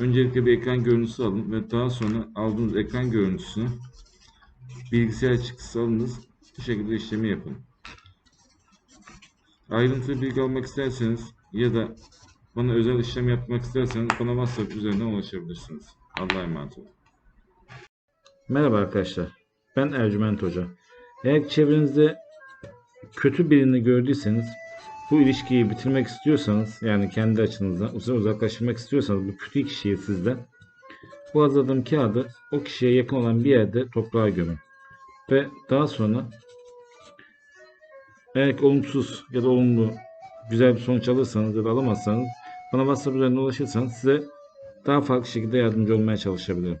Öncelikle bir ekran görüntüsü alın ve daha sonra aldığınız ekran görüntüsünü bilgisayar çıktısı alınız. Bu şekilde işlemi yapın. Ayrıntılı bilgi almak isterseniz ya da bana özel işlem yapmak isterseniz bana WhatsApp üzerinden ulaşabilirsiniz. Allah'a emanet olun. Merhaba arkadaşlar. Ben Ercüment Hoca. Eğer çevrenizde kötü birini gördüyseniz bu ilişkiyi bitirmek istiyorsanız yani kendi açınızdan uza- uzaklaşmak istiyorsanız bu kötü kişiyi sizden bu hazırladığım kağıdı o kişiye yakın olan bir yerde toprağa gömün. Ve daha sonra eğer olumsuz ya da olumlu güzel bir sonuç alırsanız ya da alamazsanız bana WhatsApp üzerinden ulaşırsanız size daha farklı şekilde yardımcı olmaya çalışabilirim.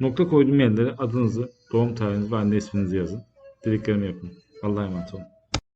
Nokta koyduğum yerlere adınızı, doğum tarihinizi ve anne isminizi yazın. Dediklerimi yapın. Allah'a emanet olun.